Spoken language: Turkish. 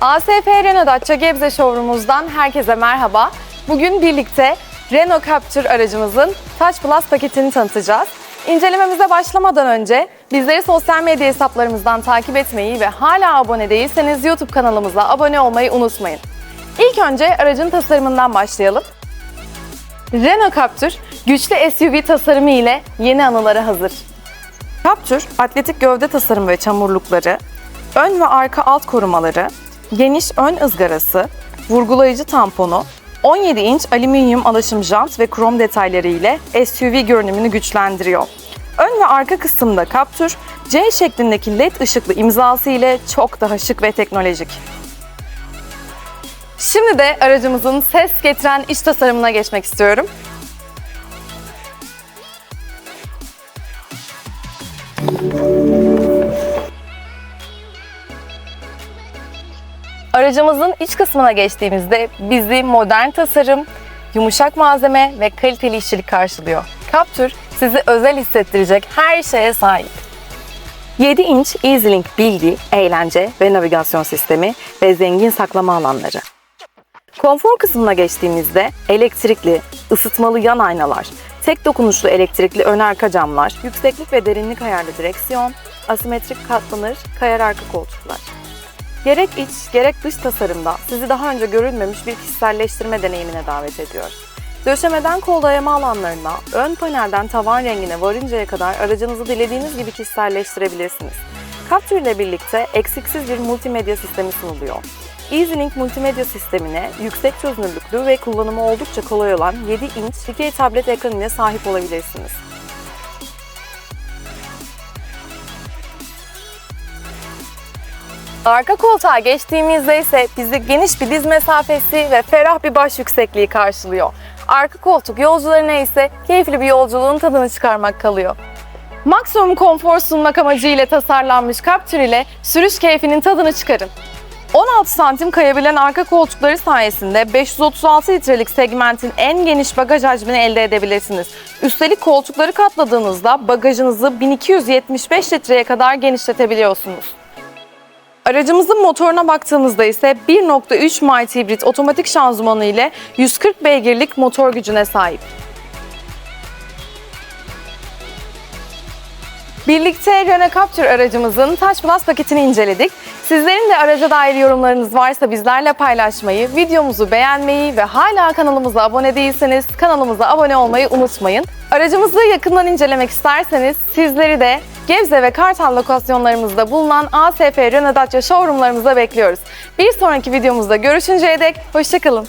ASF Renault Dacia Gebze Showroom'umuzdan herkese merhaba. Bugün birlikte Renault Captur aracımızın Touch Plus paketini tanıtacağız. İncelememize başlamadan önce bizleri sosyal medya hesaplarımızdan takip etmeyi ve hala abone değilseniz YouTube kanalımıza abone olmayı unutmayın. İlk önce aracın tasarımından başlayalım. Renault Captur güçlü SUV tasarımı ile yeni anılara hazır. Captur, atletik gövde tasarımı ve çamurlukları, ön ve arka alt korumaları, geniş ön ızgarası, vurgulayıcı tamponu, 17 inç alüminyum alaşım jant ve krom detayları ile SUV görünümünü güçlendiriyor. Ön ve arka kısımda Captur, C şeklindeki led ışıklı imzası ile çok daha şık ve teknolojik. Şimdi de aracımızın ses getiren iç tasarımına geçmek istiyorum. Aracımızın iç kısmına geçtiğimizde bizi modern tasarım, yumuşak malzeme ve kaliteli işçilik karşılıyor. Captur sizi özel hissettirecek her şeye sahip. 7 inç EasyLink bilgi, eğlence ve navigasyon sistemi ve zengin saklama alanları. Konfor kısmına geçtiğimizde elektrikli, ısıtmalı yan aynalar, tek dokunuşlu elektrikli ön arka camlar, yükseklik ve derinlik ayarlı direksiyon, asimetrik katlanır, kayar arka koltuklar. Gerek iç, gerek dış tasarımda sizi daha önce görülmemiş bir kişiselleştirme deneyimine davet ediyor. Döşemeden kol dayama alanlarına, ön panelden tavan rengine varıncaya kadar aracınızı dilediğiniz gibi kişiselleştirebilirsiniz. Captur ile birlikte eksiksiz bir multimedya sistemi sunuluyor. EasyLink multimedya sistemine yüksek çözünürlüklü ve kullanımı oldukça kolay olan 7 inç dikey tablet ekran ile sahip olabilirsiniz. Arka koltuğa geçtiğimizde ise bizi geniş bir diz mesafesi ve ferah bir baş yüksekliği karşılıyor. Arka koltuk yolcularına ise keyifli bir yolculuğun tadını çıkarmak kalıyor. Maksimum konfor sunmak amacıyla tasarlanmış Captur ile sürüş keyfinin tadını çıkarın. 16 santim kayabilen arka koltukları sayesinde 536 litrelik segmentin en geniş bagaj hacmini elde edebilirsiniz. Üstelik koltukları katladığınızda bagajınızı 1275 litreye kadar genişletebiliyorsunuz. Aracımızın motoruna baktığımızda ise 1.3 mild hibrit otomatik şanzımanı ile 140 beygirlik motor gücüne sahip. Birlikte Renault Captur aracımızın Touch Plus paketini inceledik. Sizlerin de araca dair yorumlarınız varsa bizlerle paylaşmayı, videomuzu beğenmeyi ve hala kanalımıza abone değilseniz kanalımıza abone olmayı unutmayın. Aracımızı yakından incelemek isterseniz sizleri de Gebze ve Kartal lokasyonlarımızda bulunan ASF Renault Dacia showroomlarımıza bekliyoruz. Bir sonraki videomuzda görüşünceye dek hoşçakalın.